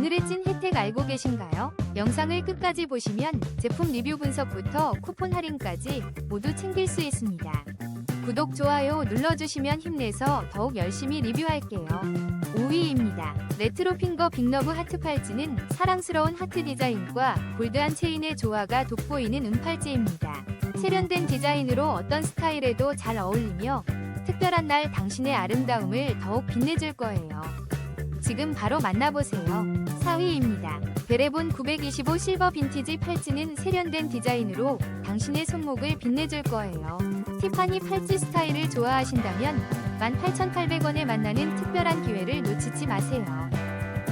오늘의 찐 혜택 알고 계신가요? 영상을 끝까지 보시면 제품 리뷰 분석부터 쿠폰 할인까지 모두 챙길 수 있습니다. 구독, 좋아요 눌러주시면 힘내서 더욱 열심히 리뷰할게요. 5위입니다. 레트로 핑거 빅러브 하트 팔찌는 사랑스러운 하트 디자인과 골드한 체인의 조화가 돋보이는 은팔찌입니다. 세련된 디자인으로 어떤 스타일에도 잘 어울리며 특별한 날 당신의 아름다움을 더욱 빛내줄 거예요. 지금 바로 만나보세요. 4위입니다. 베레본 925 실버 빈티지 팔찌는 세련된 디자인으로 당신의 손목을 빛내줄 거예요. 티파니 팔찌 스타일을 좋아하신다면 18,800원에 만나는 특별한 기회를 놓치지 마세요.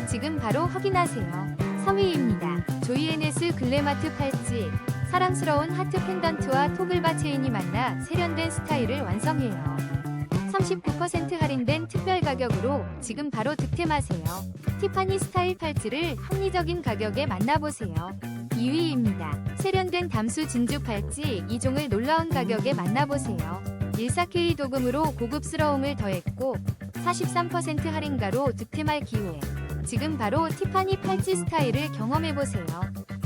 지금 바로 확인하세요. 3위입니다. 조이에네스 글래마트 팔찌. 사랑스러운 하트 펜던트와 토글바 체인이 만나 세련된 스타일을 완성해요. 39% 할인된 특별 가격으로 지금 바로 득템하세요. 티파니 스타일 팔찌를 합리적인 가격에 만나보세요. 2위입니다. 세련된 담수 진주 팔찌 2종을 놀라운 가격에 만나보세요. 14K 도금으로 고급스러움을 더했고 43% 할인가로 득템할 기회. 지금 바로 티파니 팔찌 스타일을 경험해보세요.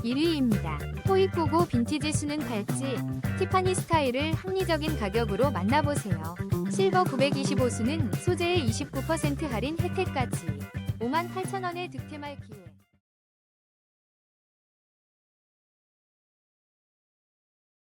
1위입니다. 토이코고 빈티지 수는 팔찌 티파니 스타일을 합리적인 가격으로 만나보세요. 실버 925수는 소재의 29% 할인 혜택까지 58,000원에 득템할 기회.